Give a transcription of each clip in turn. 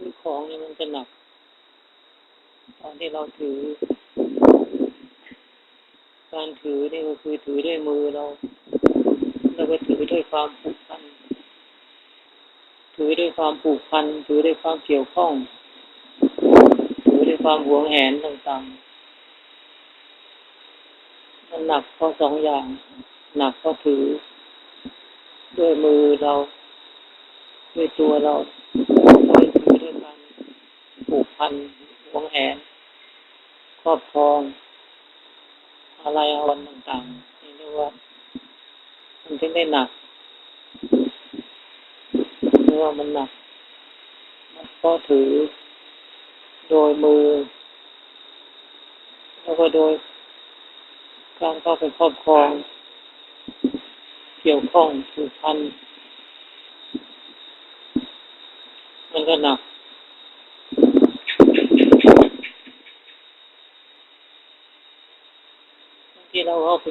คือของนี่มันจะหนัก ตอนที่เราถือ การถือนี่ก็คือถือด้วยมือเรา แล้วก็ถือด้วยความผูกพัน ถือด้วยความผูกพัน ถือด้วยความเกี่ยวข้อง ถือด้วยความหวงแหนต่างๆ มันหนักเพราะสองอย่าง หนักเพราะถือ ด้วยมือเรา ด้วยตัวเราด้วยถือด้วยการผูก พันหวงแหนครอบครอง อะไรอาวรณ์ต่างๆนี่เรียกว่ามันถึงได้หนักเรียกว่ามันหนักก็ถือโดยมือ แล้วก็โดยการเข้าไปครอบครอง เกี่ยวข้องผูกพันมันก็หนัก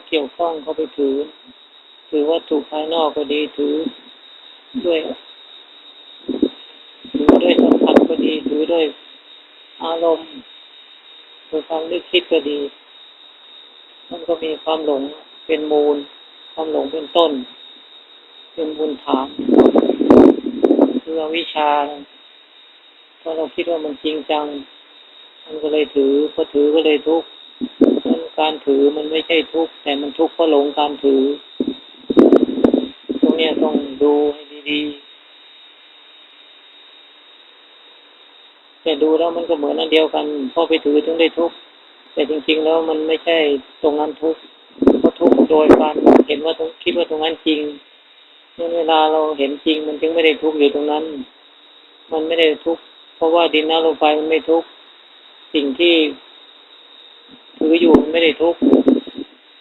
เกี่ยวข้องเข้าไปถือ ถือวัตถุภายนอกก็ดีถือ ด้วยถือด้วยสัมผัสก็ดีถือด้วยอารมณ์หรือความนึกคิดก็ดี มันก็มีความหลงเป็นมูล ความหลงเป็นต้น เป็นบุญฐานคืออวิชาเพราะเราคิดว่ามันจริงจัง มันก็เลยถือพอถือก็เลยทุกข์ การถือมันไม่ใช่ทุกข์แต่มันทุกข์เพราะหลงการถือ ตรงนี้ต้องดูให้ดีๆแต่ดูแล้วมันก็เหมือนอันเดียวกันพอไปถือถึงได้ทุกข์แต่จริง ๆ แล้วมันไม่ใช่ตรงนั้นทุกข์เพราะทุกข์โดยการเห็นว่าตรงคิดว่าตรงนั้นจริงเมื่อเวลาเราเห็นจริง มันจึงไม่ได้ทุกข์อยู่ตรงนั้น มันไม่ได้ทุกข์เพราะว่าดินน้ำลมไฟมันไม่ทุกข์สิ่งที่ ถืออยู่ไม่ได้ทุกข์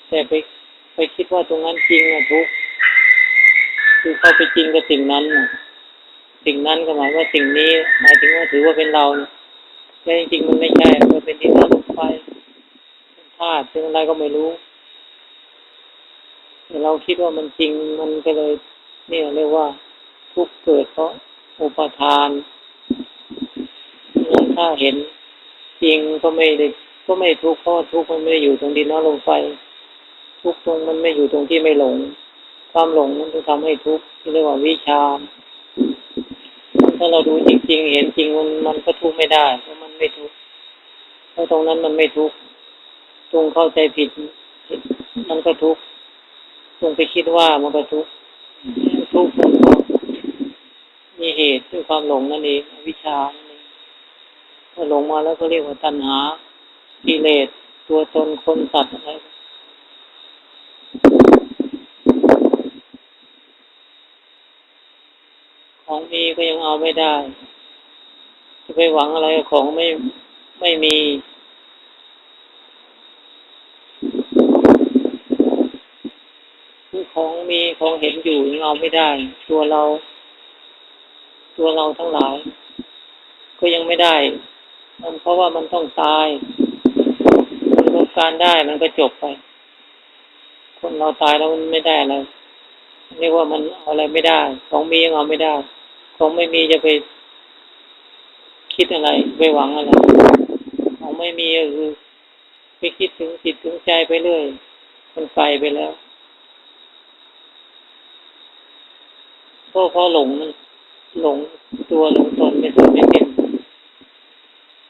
แต่ไปไปคิดว่าตรงนั้นจริงอะทุกข์คือเข้าไปจริงกับสิ่งนั้นนะสิ่งนั้นก็หมายว่าสิ่งนี้ หมายถึงว่าถือว่าเป็นเราแต่จริงๆมันไม่ใช่มันเป็นดินน้ำไฟเป็นธาตุเป็นอะไรก็ไม่รู้แต่เราคิดว่ามันจริงมันก็เลย เนี่ยเรียกว่าทุกข์เกิดเพราะอุปทานถ้าเห็นจริงก็ไม่ได้ ก็ไม่ทุกข์เพราะทุกข์มันไม่ได้อยู่ตรงดินน้ำลมไฟ ทุกข์ตรงมันไม่อยู่ตรงที่ไม่หลง ความหลงมันจะทำให้ทุกข์ที่เรียกว่าวิชา ถ้าเราดูจริง ๆ เห็นจริงมันมันก็ทุกข์ไม่ได้เพราะมันไม่ทุกข์เพราะตรงนั้นมันไม่ทุกข์ตรงเข้าใจผิดมันก็ทุกข์ตรงไปคิดว่ามันก็ทุกข์ทุกข์มีเหตุด้วยความหลงนั่นเองวิชชานั่นเองพอหลงมาแล้วก็เรียกว่าตัณหา กิเลสตัวตนคนสัตว์อะไรของมีก็ยังเอาไม่ได้ จะไปหวังอะไรกับของไม่ไม่มี คือของมีของเห็นอยู่ยังเอาไม่ได้ ตัวเรา ตัวเราทั้งหลาย ก็ยังไม่ได้มันเพราะว่ามันต้องตาย การได้มันก็จบไป คนเราตายแล้วมันไม่ได้อะไรเรียกว่ามันเอาอะไรไม่ได้ ของมียังเอาไม่ได้ ของไม่มีจะไปคิดอะไรไปหวังอะไร ของไม่มีก็คือไปคิดถึงจิตถึงใจไปเรื่อย มันไกลไปแล้วก็เพราะหลงมันหลงตัวหลงตนไม่สุดไม่สิ้น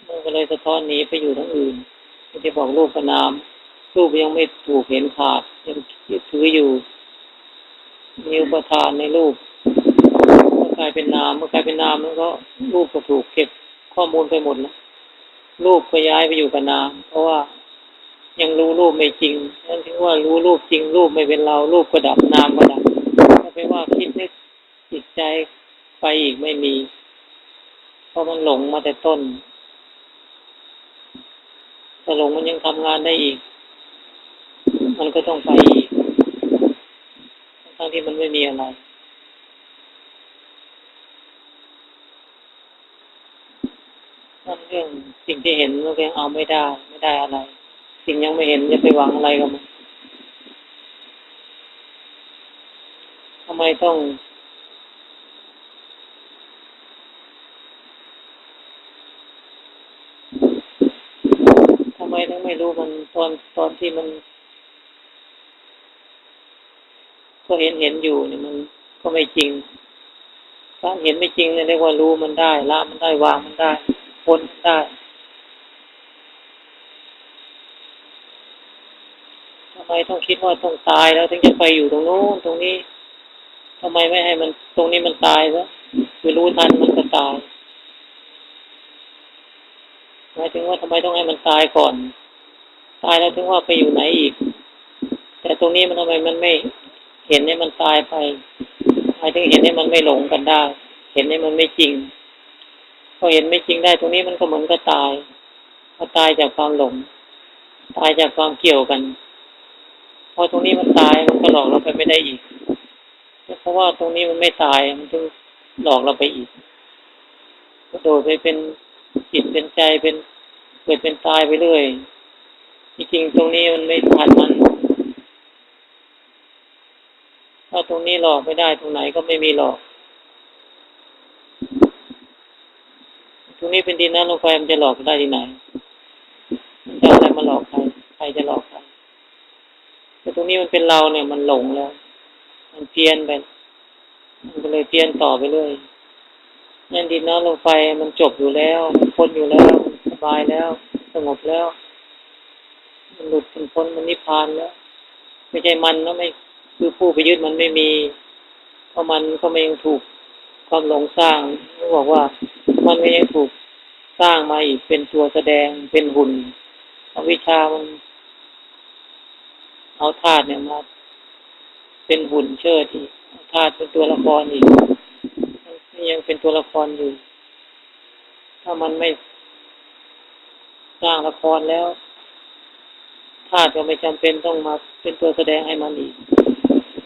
มันก็เลยสะท้อนหนีไปอยู่ทั้งอื่น ที่บอกรูปกับนาม รูปยังไม่ถูกเห็นขาด ยังยึดถืออยู่มีอุปทานในรูปเมื่อกลายเป็นนามเมื่อกลายเป็นนามมันก็รูปก็ถูกเก็บข้อมูลไปหมดแล้วรูปก็ย้ายไปอยู่กับนาม เพราะว่ายังรู้รูปไม่จริงนั่นถึงว่ารู้รูปจริง รูปไม่เป็นเรา รูปก็ดับนามก็ดับก็แปลว่าคิดนึกจิตใจไปอีกไม่มี เพราะมันหลงมาแต่ต้น ถ้าหลงมันยังทำงานได้อีก มันก็ต้องไปอีก ทั้งที่มันไม่มีอะไรนั่นเรื่องสิ่งที่เห็นมันยังเอาไม่ได้ ไม่ได้อะไร สิ่งยังไม่เห็นจะไปหวังอะไรกับมันทำไมต้อง ไมถึงไม่รู้มันตอนตอนที่มันก็เห็นเห็นอยู่เนี่ยมันก็ไม่จริงกาเห็นไม่จริงเนี่ยเรียกว่ารู้มันได้ละมันได้วางมันได้พ้นมันได้ทำไมต้องคิดว่าต้องตายแล้วถึงจะไปอยู่ตรงโน้นตรงนี้ทำไมไม่ให้มันตรงนี้มันตายวะคือรู้ทันมันก็ตาย หมายถึงว่าทำไมต้องให้มันตายก่อน ตายแล้วถึงว่าไปอยู่ไหนอีก แต่ตรงนี้มันทำไมมันไม่ เห็นให้มันตายไปหมายถึงเห็นให้มันไม่หลงกันได้ เห็นให้มันไม่จริง พอเห็นไม่จริงได้ ตรงนี้มันก็เหมือนก็ตายพอตายจากความหลง ตายจากความเกี่ยวกัน พอตรงนี้มันตายมันก็หลอกเราไปไม่ได้อีก เพราะว่าตรงนี้มันไม่ตายมันจึงหลอกเราไปอีกกระโดดไปเป็นจิตเป็นใจเป็น เกิดเป็นตายไปเรื่อยจริงตรงนี้มันไม่ทันมัน ถ้าตรงนี้หลอกไม่ได้ตรงไหนก็ไม่มีหลอก ตรงนี้เป็นดินน้ำลมไฟมันจะหลอกได้ที่ไหน มันจะอะไรมาหลอกใคร ใครจะหลอกใครแต่ตรงนี้มันเป็นเราเนี่ยมันหลงแล้ว มันเพี้ยนไป มันก็เลยเพี้ยนต่อไปเรื่อยนั่นดินน้ำลมไฟมันจบอยู่แล้ว มันพ้นอยู่แล้ว บายแล้ว สงบแล้ว มันหลุดมันพ้นมันนิพพานแล้ว ไม่ใช่มันนะไม่คือผู้ไปยึดมันไม่มีเพราะมันก็ไม่ยังถูกความหลงสร้างบอกว่า มันก็ยังถูกสร้างมาอีกเป็นตัวแสดงเป็นหุ่นเอาวิชามันเอาธาตุเนี่ยมาเป็นหุ่นเชิดอีกธาตุเป็นตัวละครอีกมันยังเป็นตัวละครอยู่ ถ้ามันไม่ สร้างละครแล้วธาตุก็ไม่จำเป็นต้องมาเป็นตัวแสดงให้มันอีก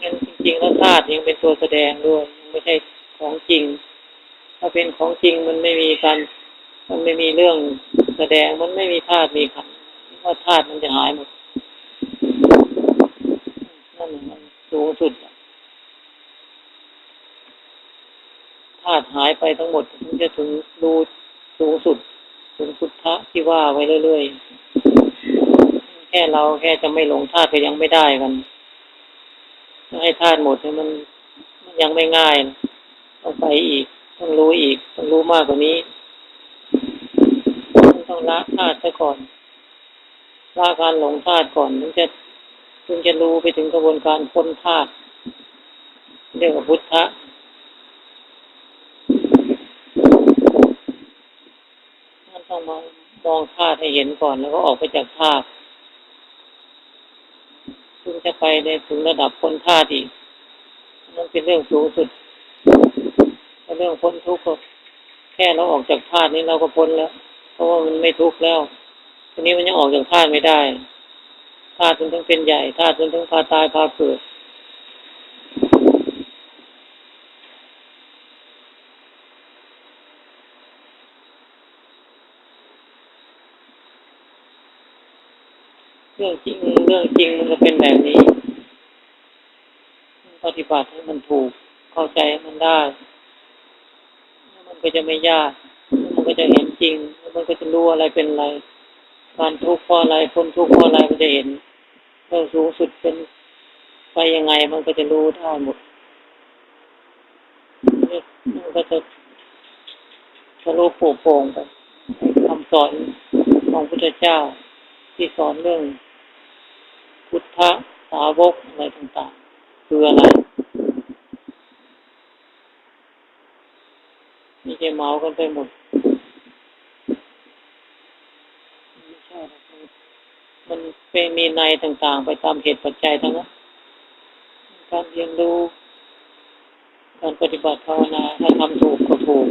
งั้นจริง ๆ แล้วธาตุยังเป็นตัวแสดงด้วยยังไม่ใช่ของจริง ถ้าเป็นของจริงมันไม่มีการมันไม่มีเรื่องแสดงมันไม่มีธาตุมีขันธ์ว่าธาตุมันจะหายหมดนั่นมันสูงสุดธาตุหายไปทั้งหมดถึงจะถึงรูสูงสุด ที่ว่าไว้เรื่อยๆ แค่เราแค่จะไม่หลงธาตุก็ยังไม่ได้กันให้ธาตุหมดเนี่ยมันมันยังไม่ง่ายนะต้องไปอีก ต้องรู้อีก ต้องรู้มากกว่านี้ ต้องละธาตุซะก่อนละการหลงธาตุก่อนถึงจะถึงจะรู้ไปถึงกระบวนการพ้นธาตุเรียกว่าพุทธะมันต้องม องมองธาตุให้เห็นก่อนแล้วก็ออกไปจากธาตุถึงจะไปในถึงระดับพ้นธาตุอีกนั่นเป็นเรื่องสูงสุดเรื่องพ้นทุกข์ก็แค่เราออกจากธาตุนี้เราก็พ้นแล้ว เพราะว่ามันไม่ทุกข์แล้วทีนี้มันยังออกจากธาตุไม่ได้ธาตุมันต้องเป็นใหญ่ธาตุมันต้องพาตายพาเกิด เรื่องจริงเรื่องจริงมันก็เป็นแบบนี้ ปฏิบัติให้มันถูกเข้าใจให้มันได้แล้วมันก็จะไม่ยากแล้วมันก็จะเห็นจริงแล้วมันก็จะรู้อะไรเป็นอะไรการทุกข์เพราะอะไรพ้นทุกข์เพราะอะไรมันจะเห็นเรื่องสูงสุดเป็นไปยังไงมันก็จะรู้ได้หมดมันก็จะทะลุโปร่งโปร่งไปคำสอนของพุทธเจ้าที่สอนเรื่อง พุทธสาวกอะไรต่างๆคืออะไรมีใจเมากันไปหมดไม่ใช่มันเป็นมีในต่างๆ ไปตามเหตุปัจจัยทั้งนั้นการเรียนรู้การปฏิบัติภาวนาถ้าทำถูกก็ถูก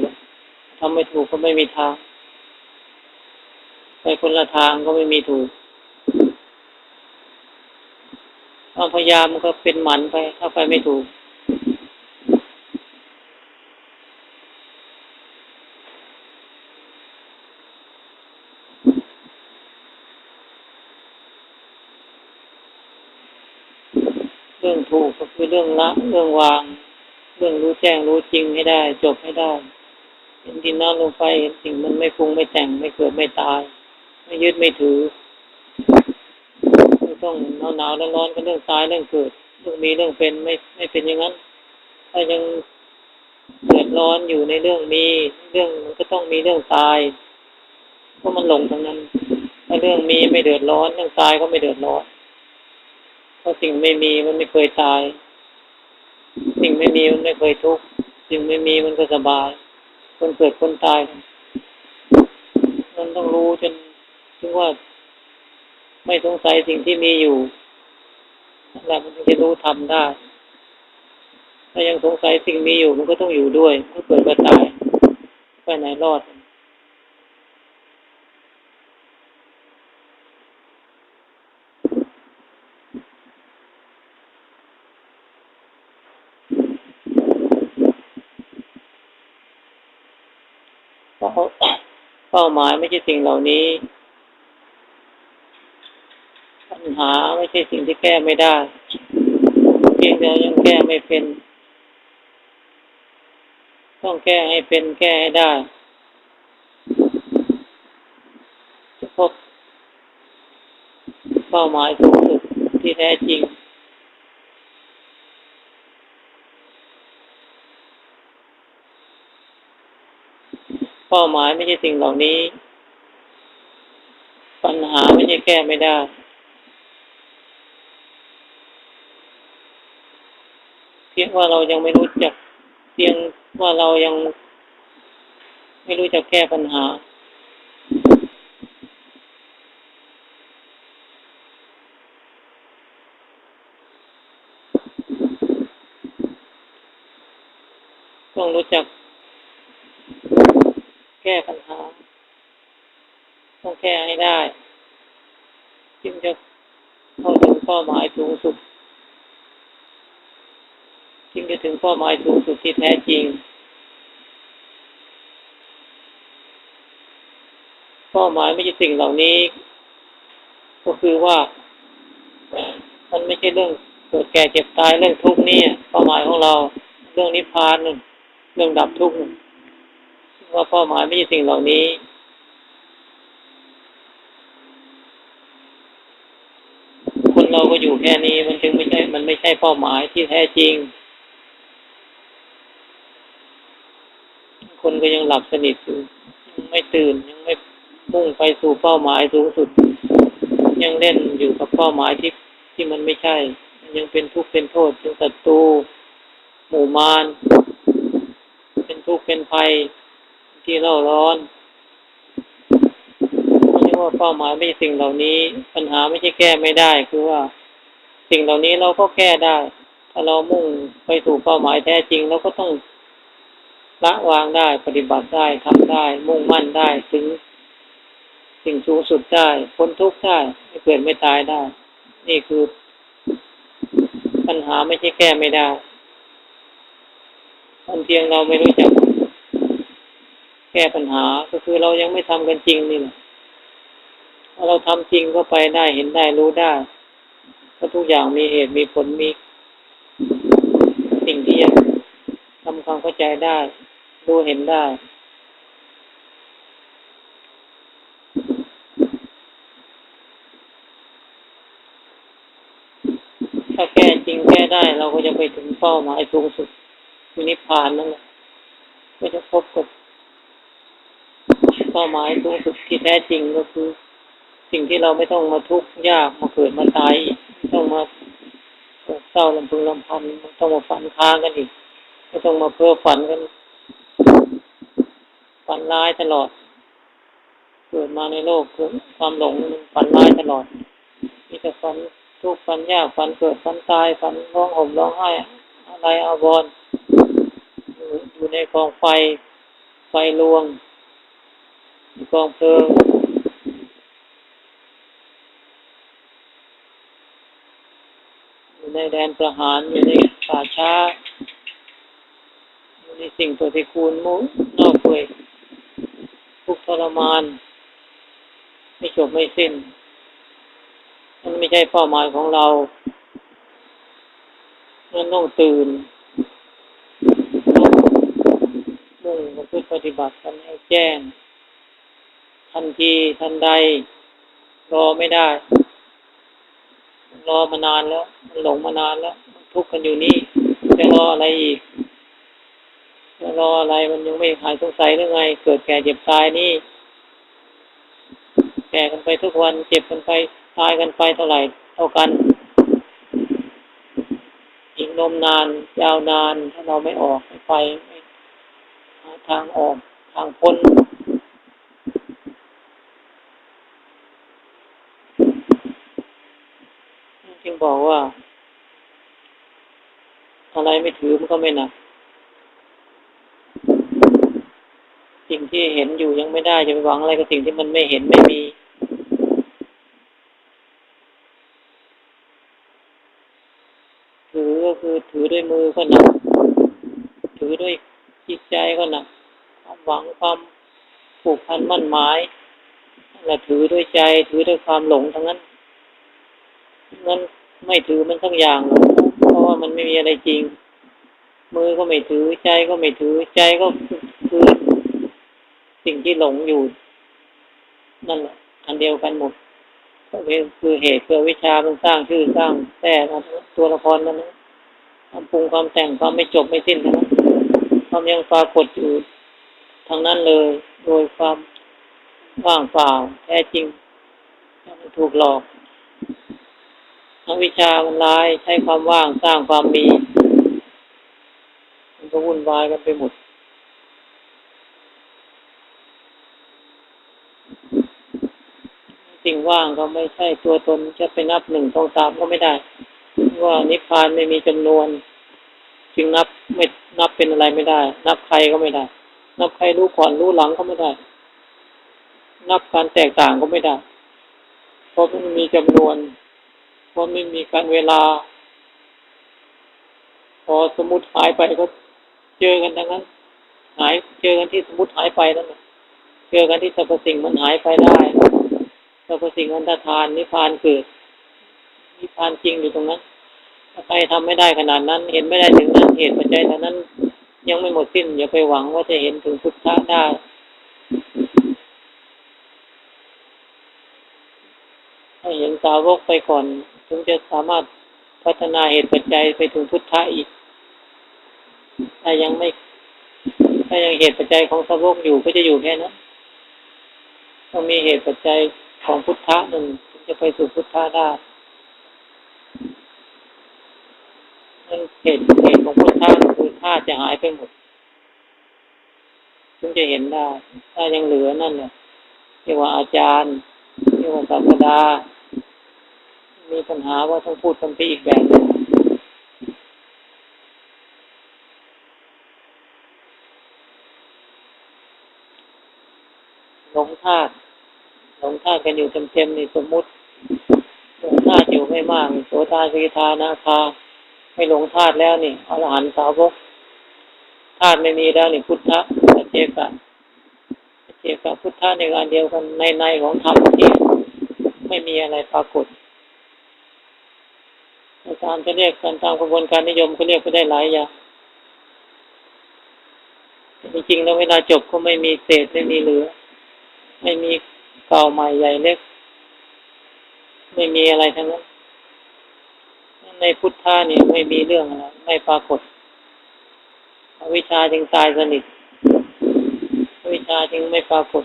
ทำไม่ถูกก็ไม่มีทาง ไปคนละทางก็ไม่มีถูก ความพยายามมันก็เป็นหมันไป ถ้าไปไม่ถูก เรื่องถูกก็คือเรื่องละ เรื่องวาง เรื่องรู้แจ้งรู้จริงให้ได้ จบให้ได้เห็นดินน้ำลงไปเห็นสิ่งมันไม่ปรุงไม่แต่งไม่เกิดไม่ตาย ไม่ยึดไม่ถือ ต้องหนาวหนาวร้อนร้อนๆก็เรื่องตายเรื่องเกิดเรื่องมีเรื่องเป็นไม่ไม่เป็นอย่างนั้น ถ้ายังเดือดร้อนอยู่ในเรื่องมีเรื่องมันก็ต้องมีเรื่องตายเพราะมันหลงทั้งนั้นถ้าเรื่องมีไม่เดือดร้อนเรื่องตายก็ไม่เดือดร้อนเพราะสิ่งไม่มีมันไม่เคยตาย สิ่งไม่มีมันไม่เคยทุกข์สิ่งไม่มีมันก็สบาย คนเกิดคนตาย มันต้องรู้จนถึงว่า ไม่สงสัยสิ่งที่มีอยู่นั่นแหละมันจะรู้ทำได้ ถ้ายังสงสัยสิ่งมีอยู่มันก็ต้องอยู่ด้วยมันก็เกิดก็ตายไปไหนรอดเป้าเป้าหมายไม่ใช่สิ่งเหล่านี้ ปัญ หาไม่ใช่สิ่งที่แก้ไม่ได้เพียงแต่ยังแก้ไม่เป็น ต้องแก้ให้เป็นแก้ให้ได้พบเป้าหมายสูงสุดที่แท้จริงเป้าหมายไม่ใช่สิ่งเหล่านี้ ปัญหาไม่ใช่แก้ไม่ได้ เพียงว่าเรายังไม่รู้จักเพียงว่าเรายัง ไม่รู้จักแก้ปัญหา ต้องรู้จัก แก้ปัญหา ต้องแก้ให้ได้ จึงจะเข้าถึงเป้าหมายสูงสุด จึงจะถึงเป้าหมายสูงสุดที่แท้จริง เป้าหมายไม่ใช่สิ่งเหล่านี้ ก็คือว่า มันไม่ใช่เรื่องเกิดแก่เจ็บตายเรื่องทุกข์นี่เป้าหมายของเรา เรื่องนิพพานเรื่องดับทุกข์ว่าเป้าหมายไม่ใช่สิ่งเหล่านี้คนเราก็อยู่แค่นี้มันจึงไม่ใช่ มันไม่ใช่เป้าหมายที่แท้จริง คน ก็ยังหลับสนิทอยู่ยังไม่ตื่นยังไม่มุ่งไปสู่เป้าหมายสูงสุด ยังเล่นอยู่กับเป้าหมายที่ที่มันไม่ใช่ ยังเป็นทุกข์เป็นโทษเป็นศัตรูหมู่มารเป็นทุกข์เป็นภัยที่เล่าร้อนเราะฉะนั้นว่าเป้าหมายไม่ใช่สิ่งเหล่านี้ ปัญหาไม่ใช่แก้ไม่ได้ คือว่า สิ่งเหล่านี้เราก็แก้ได้ ถ้าเรามุ่งไปสู่เป้าหมายแท้จริงเราก็ต้อง ละวางได้ปฏิบัติได้ทำได้ มุ่งมั่นได้ถึง สิ่งสูงสุดได้พ้นทุกข์ได้ไม่เกิดไม่ตายได้ นี่คือปัญหาไม่ใช่แก้ไม่ได้มันเพียงเราไม่รู้จักแก้ปัญหาก็คือเรายังไม่ทำกันจริงนี่แหละถ้าเราทำจริงก็ไปได้เห็นได้รู้ได้ก็ทุกอย่างมีเหตุมีผลมี สิ่งที่ทำความเข้าใจได้ รู้เห็นได้ถ้าแก้จริงแก้ได้ เราก็จะไปถึงเป้าหมายสูงสุดคือนิพพานนั่นแหละก็จะพบกับเป้าหมายสูงสุดที่แท้จริงก็คือ สิ่งที่เราไม่ต้องมาทุกข์ยากมาเกิดมาตายไม่ต้องมาเศร้าลำพึงลำพันไม่ต้องมาฝันค้างกันอีกไม่ต้องมาเพ้อฝันกัน ร้ายตลอด เกิดมาในโลกคือความหลงมันฝันร้ายตลอด มีแต่ฝันทุกข์ฝันยากฝันเกิดฝันตายฝันร้องห่มร้องไห้ อะไรอาวรอยู่ในกองไฟ ไฟลวงกองเพลิงอยู่ในแดนประหารอยู่ในป่าช้าอยู่ในสิ่งปฏิกูลมุนอกเปื่อยทุกข์ท รมาน ไม่จบไม่สิ้น มันไม่ใช่เป้าหมายของเรา มันต้องตื่นมุ่งประพฤติปฏิบัติกันให้แจ้ง ทันทีทันใด รอไม่ได้ รอมานานแล้ว มันหลงมานานแล้ว ทุกข์กันอยู่นี่ จะรออะไรอีก รออะไรมันยังไม่หายสงสัยหรือไง เกิดแก่เจ็บตายนี่ แก่กันไปทุกวันเจ็บกันไปตายกันไปเท่าไหร่เท่ากัน อีกนมนาน ยาวนาน ถ้าเราไม่ออกไม่ไปไม่หาทางออกทางพ้นจึงบอกว่า อะไรไม่ถือมันก็ไม่หนัก สิ่ง ที่เห็นอยู่ยังไม่ได้จะไปหวังอะไรกับสิ่งที่มันไม่เห็นไม่มีถือก็คือถือด้วยมือก็หนักถือด้วยจิตใจก็หนักความหวังความผูกพันมั่นหมายและถือด้วยใจถือด้วยความหลงทั้งนั้นงั้นไม่ถือมันสักอย่างหรอกเพราะว่ามันไม่มีอะไรจริง มือก็ไม่ถือใจก็ไม่ถือใจก็ สิ่งที่หลงอยู่นั่นแหละอันเดียวกันหมดก็คือเหตุคือวิชามันสร้างชื่อสร้างแต่ตัวละครนั้นนะความปรุงความแต่งความไม่จบไม่สิ้นนั้นความยังปรากฏอยู่ทางนั้นเลย โดยความว่างเปล่าแท้จริงมันถูกหลอกทั้งวิชามันลายใช้ความว่างสร้างความมี มันก็วุ่นวายกันไปหมด สิ่ง ว่างก็ไม่ใช่ตัวตนจะไปนับหนึ่งสองสามก็ไม่ได้ ว่านิพพานไม่มีจำนวน จึงนับไม่นับเป็นอะไรไม่ได้ นับใครก็ไม่ได้ นับใครรู้ก่อนรู้หลังก็ไม่ได้ นับการแตกต่างก็ไม่ได้ เพราะมันมีจำนวน เพราะไม่มีการเวลา พอสมมติหายไปก็เจอกันทั้งนั้น หายเจอกันที่สมมติหายไปนั่นแหละเจอกันที่สรรพสิ่งมันหายไปได้ สรรพสิ่งอันตรธานนิพพานเกิดนิพพานจริงอยู่ตรงนั้นถ้าใครทำไม่ได้ขนาดนั้น เห็นไม่ได้ถึงนั้นเหตุปัจจัยเท่านั้น ยังไม่หมดสิ้นอย่าไปหวังว่าจะเห็นถึงพุทธะได้ให้เห็นสาวกไปก่อน ถึงจะสามารถพัฒนาเหตุปัจจัยไปถึงพุทธะอีกถ้ายังไม่ถ้ายังเหตุปัจจัยของสาวกอยู่ก็จะอยู่แค่นั้นต้องมีเหตุปัจจัย ของพุทธะหนึ่งถึงจะไปสู่พุทธะได้นั่นเหตุเหตุของพุทธะคือธาตุจะหายไปหมดถึงจะเห็นได้ถ้ายังเหลือนั่นเนี่ยเรียกว่าอาจารย์เรียกว่าศาสดา มีปัญหาว่าต้องพูดคำพีอีกแบบหลงธาตุ ธาตุกันอยู่เต็มๆนี่สมมุติหลงธาตุอยู่ไม่มากโสตาสีทานาคา ไม่หลงธาตุแล้วนี่อรหันตสาวกธาตุไม่มีแล้วนี่พุทธะปัจเจกะปัจเจกะพุทธะในการเดียวกันในในของธรรมที่ไม่มีอะไรปรากฏอาจารย์จะเรียกกันตามกระบวนการนิยมก็เรียกไปได้หลายอย่างจริงๆแล้วเวลาจบก็ไม่มีเศษไม่มีเหลือ ไม่มี เก่าใหม่ใหญ่เล็ก ไม่มีอะไรทั้งนั้นในพุทธาเนี่ไม่มีเรื่องอะไรไม่ปรากฏอวิชาจึงตายสนิทอวิชชาจึงไม่ปรากฏ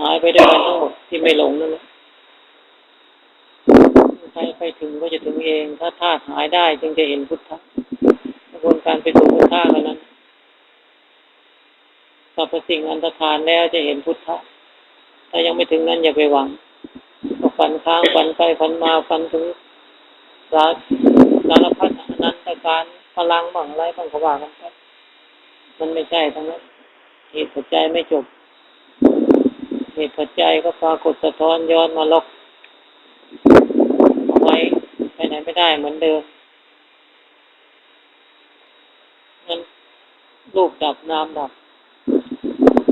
หายไปด้วยกันทั้งหมดที่ไม่หลงนั่นแหละใครไปถึงก็จะถึงเอง ถ้าธาตุหายได้จึงจะเห็นพุทธะกระบวนการไปสู่พุทธะกันนั้นสรรพสิ่งอันตรธานแล้วจะเห็นพุทธะ ถ้ายังไม่ถึงนั้นอย่าไปหวังฟันค้างฟันไปฟันมาฟันถึงสารสารพัดอนันตการพลังบ้างอะไรบ้างก็ว่ากันไปมันไม่ใช่ทั้งนั้นเหตุปัจจัยไม่จบ เหตุปัจจัยก็ปรากฏสะท้อนย้อนมาล็อกเอาไว้ไปไหนไม่ได้เหมือนเดิมงั้นรูปดับนามดับ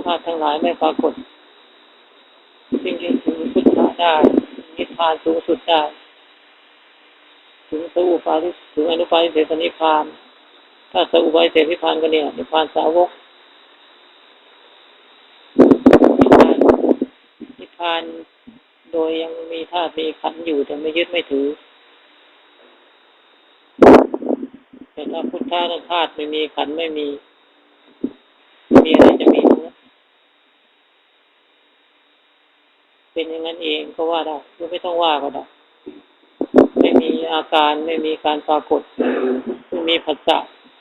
ธาตุทั้งหลายไม่ปรากฏ ได้นิพพานสูงสุดได้ถึงสอุปาทิถึงอนุปาทิเสสนิพพาน ถ้าสอุปาทิเสสนิพพานก็เนี่ยนิพพานสาวกนิพพานโดยยังมีธาตุมีขันอยู่แต่ไม่ยึดไม่ถือ แต่ถ้าพุทธะนั้ธาตุไม่มีขันไม่มี เป็นอย่างนั้นเองก็ว่าได้ไม่ต้องว่าก็ได้ไม่มีอาการไม่มีการปรากฏไม่มีผัสสะ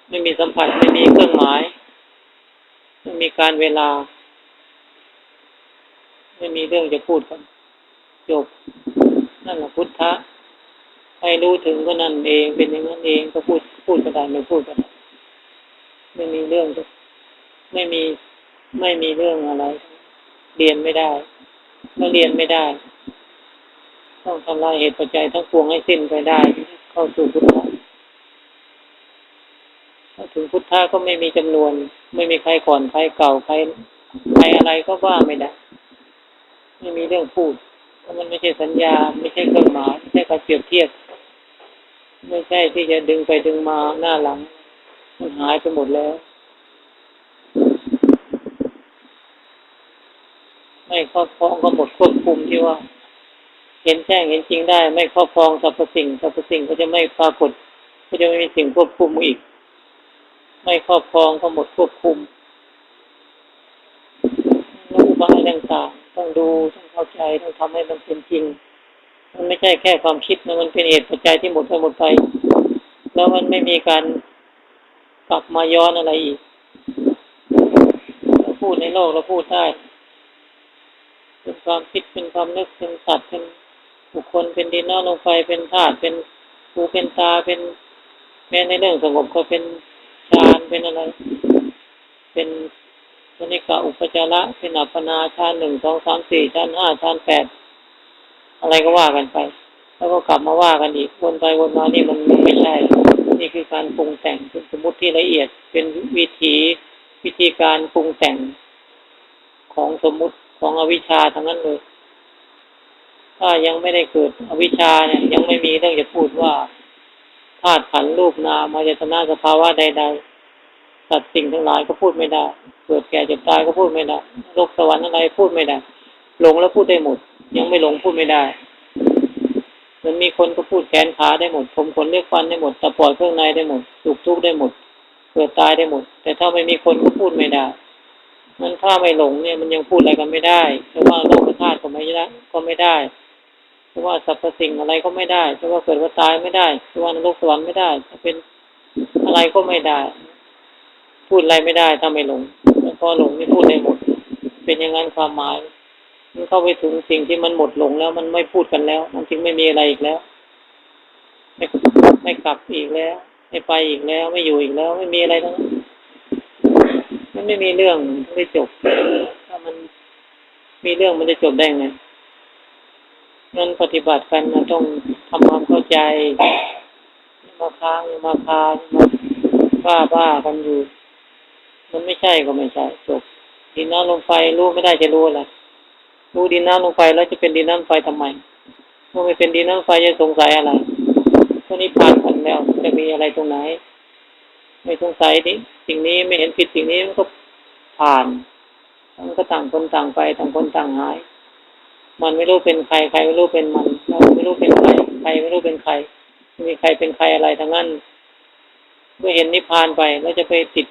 ไม่มีสัมผัสไม่มีเครื่องหมาย ไม่มีการเวลา ไม่มีเรื่องจะพูดกันจบนั่นแหละพุทธะให้รู้ถึงก็นั่นเองเป็นอย่างนั้นเองก็พูดพูดก็ได้ไม่พูดก็ได้ไม่มีเรื่องไม่มีไม่มีเรื่องอะไร เรียนไม่ได้ ก็เรียนไม่ได้ ต้องทำลายเหตุปัจจัยทั้งปวงให้สิ้นไปได้ เข้าสู่พุทธะถ้าถึงพุทธะก็ไม่มีจำนวน ไม่มีใครก่อนใครเก่าใครใครอะไรก็ว่าไม่ได้ ไม่มีเรื่องพูดเพราะมันไม่ใช่สัญญา ไม่ใช่เครื่องหมายไม่ใช่การเปรียบเทียบ ไม่ใช่ที่จะดึงไปดึงมาหน้าหลัง มันหายไปหมดแล้ว ไม่ครอบครองก็หมดควบคุมที่ว่า เห็นแจ้งเห็นจริงได้ ไม่ครอบครองสรรพสิ่งสรรพสิ่งก็จะไม่ปรากฏก็จะไม่มีสิ่งควบคุมอีก ไม่ครอบครองก็หมดควบคุมรู้บายต่างๆต้องดูต้องเข้าใจต้องทำให้มันเป็นจริง มันไม่ใช่แค่ความคิดนะมันเป็นเหตุปัจจัยที่หมดไปหมดไป แล้วมันไม่มีการกลับมาย้อนอะไรอีกเราพูดในโลกเราพูดได้ ความคิดเป็นความนึกเป็นสัตว์เป็นบุคคลเป็นดินน้ำลงไฟเป็นธาตุเป็นหูเป็นตาเป็นแม้ในเรื่องสงบก็เป็นฌานเป็นอะไร เป็นมณิกาอุปจาระเป็นอัปปนาฌานหนึ่งสองสามสี่ฌานห้าฌานแปดอะไรก็ว่ากันไป แล้วก็กลับมาว่ากันอีกวนไปวนมานี่มันมันไม่ใช่ นี่คือการปรุงแต่งเป็นสมมติที่ละเอียดเป็นวิธีวิธีการปรุงแต่งของสมมุติ ของอวิชชาทั้งนั้นเลย ถ้ายังไม่ได้เกิดอวิชชาเนี่ย ยังไม่มีเรื่องจะพูดว่าธาตุขันรูปนามายตนาสภาวะใดๆสัตว์สิ่งทั้งหลายก็พูดไม่ได้ เกิดแก่เจ็บตายก็พูดไม่ได้โลกสวรรค์อะไรพูดไม่ได้หลงแล้วพูดได้หมด ยังไม่หลงพูดไม่ได้มันมีคนก็พูดแขนขาได้หมด ผมขนเลือกฟันได้หมดตะปอดเครื่องในได้หมดสุขทุกข์ได้หมดเกิดตายได้หมด แต่ถ้าไม่มีคนก็พูดไม่ได้ มันถ้าไม่หลงเนี่ยมันยังพูดอะไรกันไม่ได้จะว่าโลกธาตุก็ไม่ได้ก็ไม่ได้จะว่าสรรพสิ่งอะไรก็ไม่ได้จะว่าเกิดว่าตายไม่ได้จะว่านรกสวรรค์ไม่ได้จะเป็นอะไรก็ไม่ได้ พูดอะไรไม่ได้ถ้าไม่หลงแล้วพอหลงนี่พูดได้หมด เป็นอย่างนั้นความหมาย มันเข้าไปถึงสิ่งที่มันหมดหลงแล้วมันไม่พูดกันแล้ว มันจึงไม่มีอะไรอีกแล้ว ไม่ไม่กลับอีกแล้ว ไม่ไปอีกแล้ว ไม่อยู่อีกแล้ว ไม่มีอะไรทั้งนั้น ไม่มีเรื่องไม่จบ ถ้ามันมีเรื่องมันจะจบได้ไงงั้นปฏิบัติกันมันต้องทำความเข้าใจมาค้างมาคามาบ้าบ้ากันอยู่ มันไม่ใช่ก็ไม่ใช่จบดินน้ำลมไฟรู้ไม่ได้จะรู้อะไรรู้ดินน้ำลมไฟแล้วจะเป็นดินน้ำไฟทำไมเมื่อไม่เป็นดินน้ำไฟจะสงสัยอะไรก็นิพพานกันแล้วจะมีอะไรตรงไหน ไม่สงสัยดิสิ่งนี้ไม่เห็นผิดสิ่งนี้มันก็ผ่าน มันก็ต่างคนต่างไปต่างคนต่างหาย มันไม่รู้เป็นใครใครไม่รู้เป็นมันเราไม่รู้เป็นใครใครไม่รู้เป็นใครไม่มีใครเป็นใครอะไรทั้งนั้นเมื่อเห็นนิพพานไปแล้วจะไปติด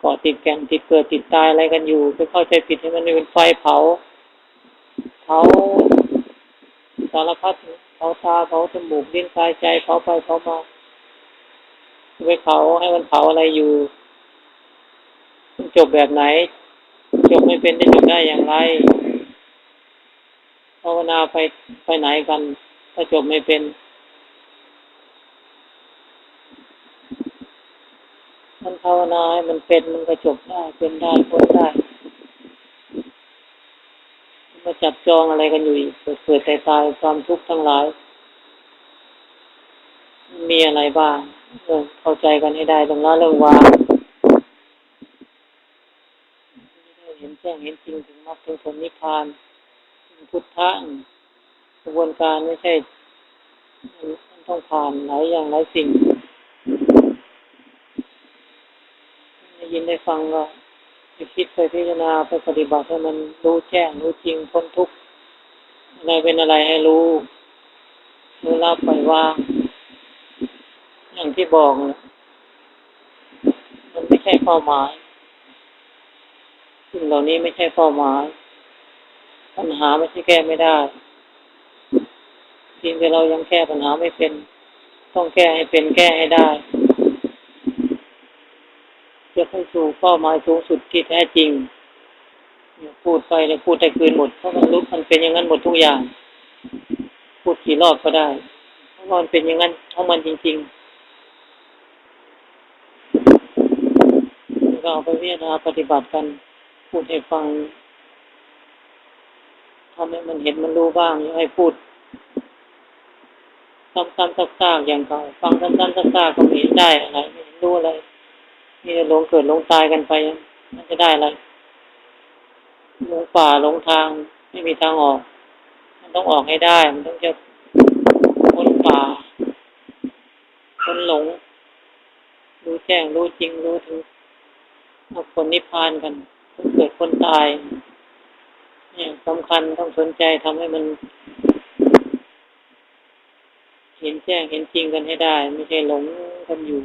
เกาะติดแก่นติดเกิดติดตายอะไรกันอยู่ไปเข้าใจผิดให้มันเป็นไฟเผาเผาสารพัดเผาตาเผาจมูกลิ้นกายใจเผาไปเผามา ไปเผาให้มันเผาอะไรอยู่จบแบบไหน จบไม่เป็นจะจบได้อย่างไรภาวนาไปไปไหนกัน ถ้าจบไม่เป็นมันภาวนาให้มันเป็นมันก็จบได้เป็นได้พ้นได้มาจับจองอะไรกันอยู่อีกเกิดเกิดแต่ตายความทุกข์ทั้งหลาย มีอะไรบ้าง เออเข้าใจกันให้ได้ตรงนั้นเรื่องวางเห็นแจ้งเห็นจริงถึงมรรคถึงผลนิพพานพุทธะกระบวนการไม่ใช่มันต้องผ่านหลายอย่างหลายสิ่งได้ยินได้ฟังก็ไปคิดไปพิจารณาไปปฏิบัติให้มันรู้แจ้งรู้จริงพ้นทุกข์อะไรเป็นอะไรให้รู้รู้รับปล่อยวาง อย่างที่บอกนะใช่เป้าหมายสิ่งเหล่านี้ไม่ใช่เป้าหมาย ปัญหาไม่ใช่แก้ไม่ได้เพียงแต่เรายังแก้ปัญหาไม่เป็น ต้องแก้ให้เป็นแก้ให้ได้เพื่อให้สู่เป้าหมายสูงสุดที่แท้จริงพูดไปเนี่ยพูดได้คืนหมดเพราะมันรู้มันเป็นอย่างนั้นหมดทุกอย่าง พูดกี่รอบก็ได้เพราะมันเป็นอย่างนั้นของมันจริง ๆ ก็เอาไปพิจารณาปฏิบัติกันพูดให้ฟังทำให้มันเห็นมันรู้บ้างอย่าให้พูดซ้ำๆซักๆอย่างเก่าฟังซ้ำๆซักๆก็ไม่เห็นได้อะไรไม่เห็นรู้อะไรมีหลงเกิดหลงตายกันไป มันจะได้อะไรหลงป่าหลงทางไม่มีทางออก มันต้องออกให้ได้ มันต้องจะพ้นป่าพ้นหลง รู้แจ้งรู้จริงรู้ถึง มรรคผลนิพพานกันคนเกิดคนตาย เนี่ยสำคัญต้องสนใจทำให้มัน เห็นแจ้งเห็นจริงกันให้ได้ ไม่ใช่หลงกันอยู่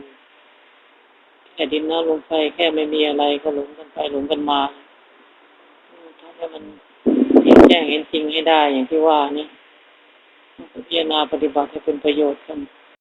แค่ดินน้ำลมไฟแค่ไม่มีอะไรก็หลงกันไปหลงกันมาทำให้มันเห็นแจ้งเห็นจริงให้ได้อย่างที่ว่านี่พิจารณาปฏิบัติให้เป็นประโยชน์กัน